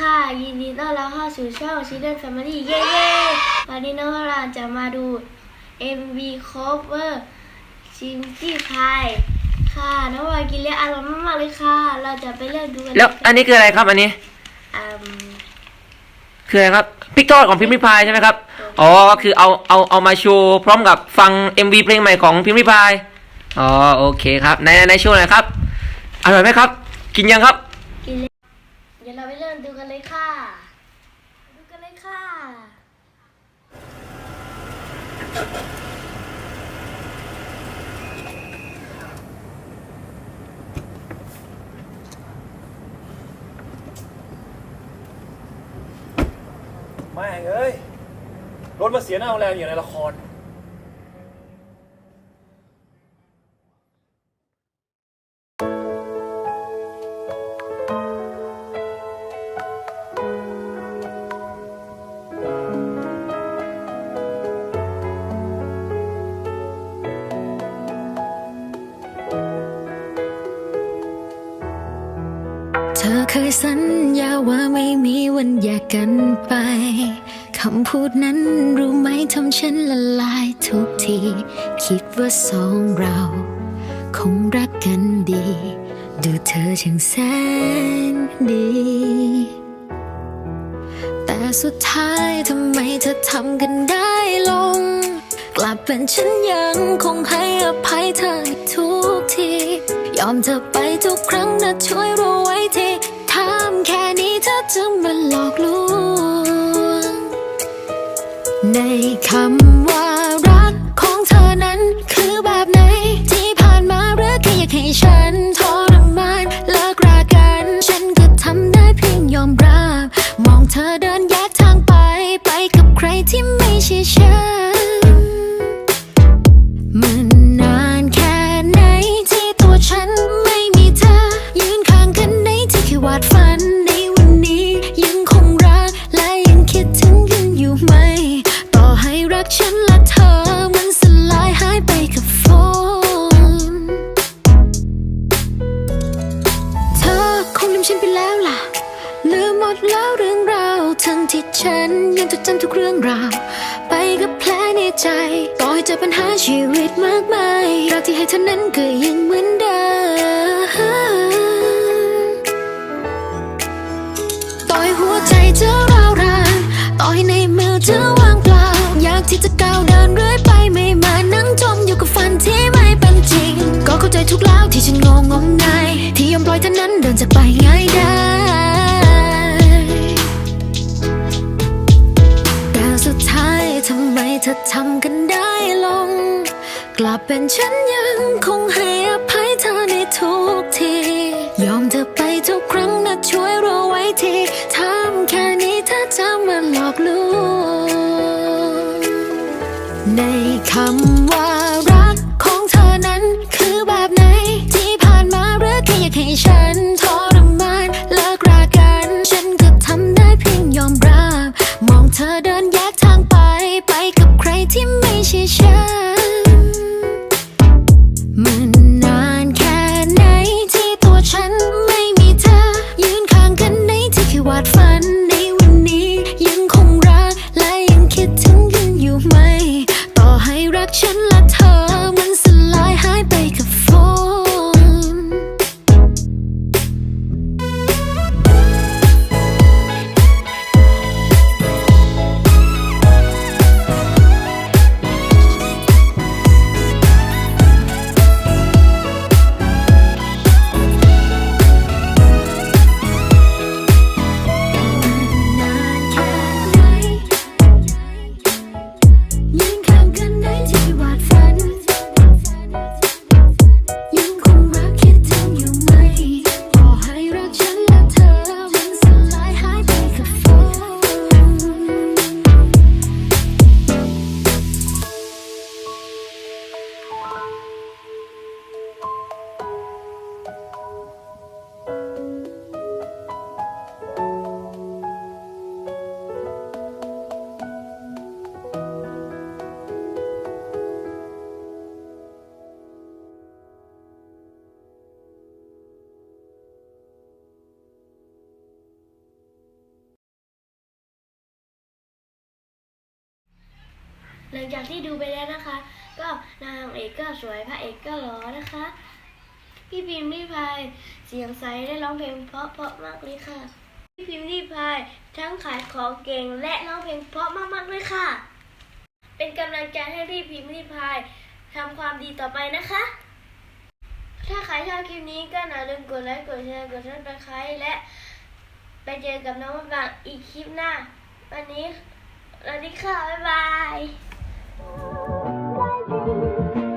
ค่ะ ยินดีต้อนรับเข้าสู่ช่อง Children Family เย้ๆวันนี้น้องพลานจะมาดู MV cover ชิมจี้พายค่ะ น้องวายกินเลี้ยอร่อยมากๆเลยค่ะ เราจะไปเริ่มดูกันแล้วอันนี้คืออะไรครับอันนี้อืมคืออะไรครับพิกทอดของพิมพ์ริพายใช่ไหมครับอ๋อก็คือเอาเอาเอามาโชว์พร้อมกับฟัง MV เพลงใหม่ของพิมพ์ริพายอ๋อโอเคครับในในโชว์หน่อยครับอร่อยไหมครับ กินยังครับกิน เลี้ยเดี๋ยวเราไปเริ่มดูกันเลยค่ะ ดูกันเลยค่ะ แม่งเอ้ย รถมาเสียหน้าโรงแรมอย่างในละคร ธอเคยสัญญาว่าไม่มีวันแยกกันไป คำพูดนั้นรู้ไหมทำฉันละลายทุกที คิดว่าสองเรา คงรักกันดี ดูเธอช่างแสนดี แต่สุดท้ายทำไมเธอทำกันได้ลง ลับเป็นฉันยังคงให้อภัยเธอทุกที ยอมเธอไปทุกครั้งนะช่วยรู้ไว้ทีถามแค่นี้เธอจะมาหลอกลวง ในคำว่า ดแล้วเรื่องราวทั้งที่ฉันยังจดจำทุกเรื่องราว ไปกับแผลในใจ ต่อให้เจอปัญหาชีวิตมากมายรักที่ให้เธอนั้นก็ยังเหมือนเดิมต่อให้หัวใจเธอร้าวรานต่อให้ในมือเธอว่างเปล่าอยากที่จะก้าว ไมเธอทำกันได้ลง กลับเป็นฉันยังคงให้อภัยเธอในทุกที ยอมเธอไปทุกครั้งนะช่วยรอไว้ทีทำแค่นี้เธอจะมาหลอกลวงในคำว่ารักของเธอนั้นคือแบบไหน ที่ผ่านมาหรือแค่อยากให้ฉัน ที่ไหลังจากที่ดูไปแล้วนะคะ ก็นางเอกก็สวยพระเอกก็หล่อนะคะ พี่พิมพ์พี่พายเสียงใสได้ร้องเพลงเพราะเพราะมากเลยค่ะ พี่พิมพ์พี่พายทั้งขายของเก่งและร้องเพลงเพราะมากๆเลยค่ะ เป็นกำลังใจให้พี่พิมพ์พี่พายทำความดีต่อไปนะคะ ถ้าใครชอบคลิปนี้ก็อย่าลืมกดไลค์กดแชร์กดซับสไครต์และไปเจอกับน้องมะปรางอีกคลิปหน้า วันนี้สวัสดีค่ะ บ๊ายบาย Thank you.